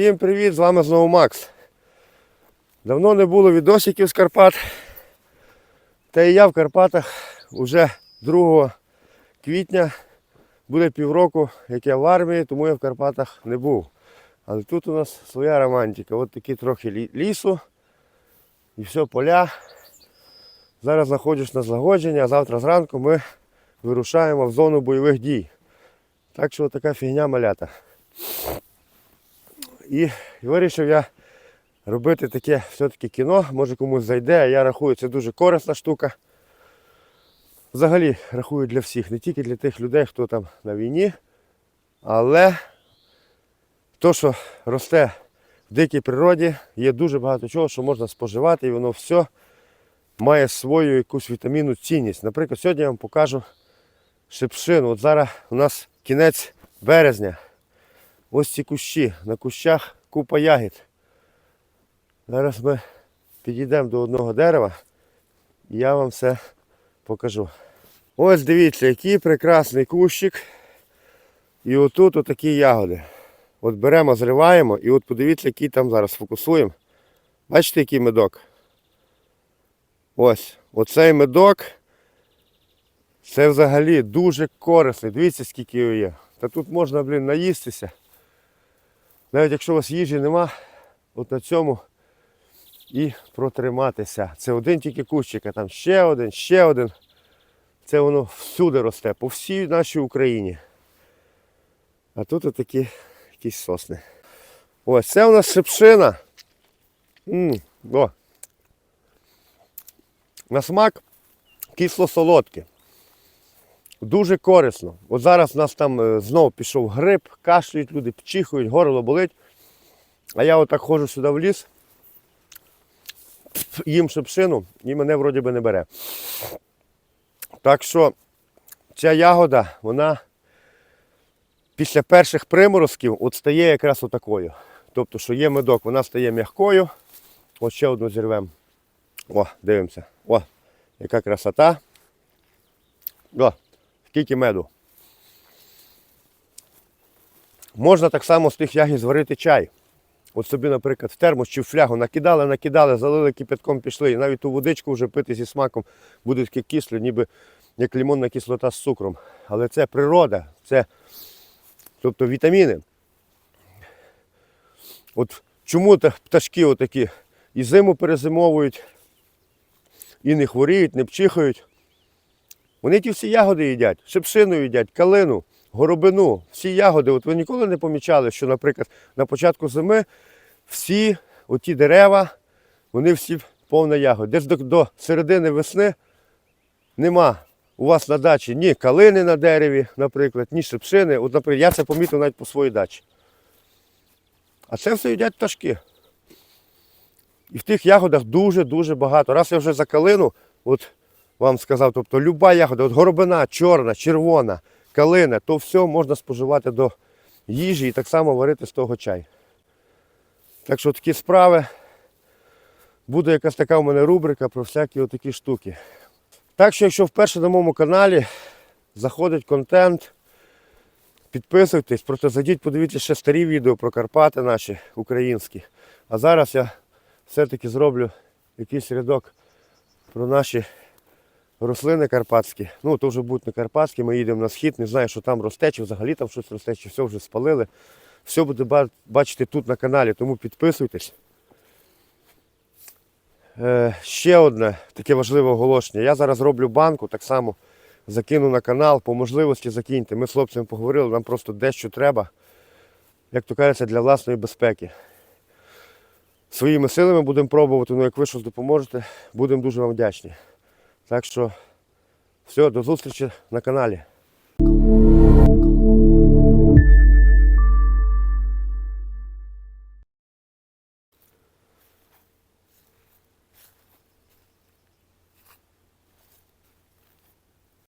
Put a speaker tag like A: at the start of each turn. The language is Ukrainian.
A: Всім привіт, з вами знову Макс. Давно не було відосиків з Карпат. Та і я в Карпатах уже 2 квітня буде півроку, як я в армії, тому я в Карпатах не був. Але тут у нас своя романтика. От такі трохи лісу і все поля. Зараз знаходжусь на злагодженні, а завтра зранку ми вирушаємо в зону бойових дій. Так що така фігня малята. І вирішив я робити таке все-таки кіно, може комусь зайде, я рахую, це дуже корисна штука. Взагалі рахую для всіх, не тільки для тих людей, хто там на війні, але то, що росте в дикій природі, є дуже багато чого, що можна споживати, і воно все має свою якусь вітамінну цінність. Наприклад, сьогодні я вам покажу шипшину. От зараз у нас кінець березня. Ось ці кущі. На кущах купа ягід. Зараз ми підійдемо до одного дерева і я вам все покажу. Ось дивіться, який прекрасний кущик. І отут отакі ягоди. От беремо, зриваємо і от подивіться, який там зараз фокусуємо. Бачите, який медок? Ось, оцей медок. Це взагалі дуже корисний. Дивіться, скільки його є. Та тут можна, блін, наїстися. Навіть якщо у вас їжі нема, от на цьому і протриматися. Це один тільки кущик, а там ще один, ще один. Це воно всюди росте, по всій нашій Україні. А тут отакі якісь сосни. Ось це у нас шипшина. м о. На смак кисло-солодке. Дуже корисно. От зараз у нас там е, знов пішов грип, кашлюють люди, пчихують, горло болить. А я отак ходжу сюди в ліс, їм шипшину і мене вроді би не бере. Так що ця ягода, вона після перших приморозків от стає якраз отакою. Тобто, що є медок, вона стає м'якою. От ще одну зірвемо. О, дивимося. О, яка красота. О, скільки меду. Можна так само з тих ягід зварити чай. От собі, наприклад, в термос чи в флягу накидали, накидали, залили кипятком, пішли. І навіть ту водичку вже пити зі смаком буде таке кисле, ніби як лимонна кислота з цукром. Але це природа, це тобто вітаміни. От чому пташки отакі і зиму перезимовують, і не хворіють, не пчихають. Вони ті всі ягоди їдять, шипшину їдять, калину, горобину, всі ягоди. От ви ніколи не помічали, що, наприклад, на початку зими всі оті дерева, вони всі повна ягод. Десь до, до середини весни нема у вас на дачі ні калини на дереві, наприклад, ні шипшини. От, наприклад, я це помітив навіть по своїй дачі. А це все їдять пташки. І в тих ягодах дуже-дуже багато. Раз я вже за калину, от вам сказав, тобто люба ягода, от горобина, чорна, червона, калина, то все можна споживати до їжі і так само варити з того чай. Так що такі справи. Буде якась така у мене рубрика про всякі отакі штуки. Так що, якщо вперше на моєму каналі заходить контент, підписуйтесь, просто зайдіть, подивіться ще старі відео про Карпати наші українські. А зараз я все-таки зроблю якийсь рядок про наші рослини карпатські. Ну, то вже будуть не карпатські, ми їдемо на схід, не знаю, що там росте, чи взагалі там щось росте, чи все вже спалили. Все буде бачити тут на каналі, тому підписуйтесь. Е, ще одне таке важливе оголошення. Я зараз роблю банку, так само закину на канал, по можливості закиньте. Ми з хлопцями поговорили, нам просто дещо треба, як то кажеться, для власної безпеки. Своїми силами будемо пробувати, ну як ви щось допоможете, будемо дуже вам вдячні. Так що, все, до зустрічі на каналі.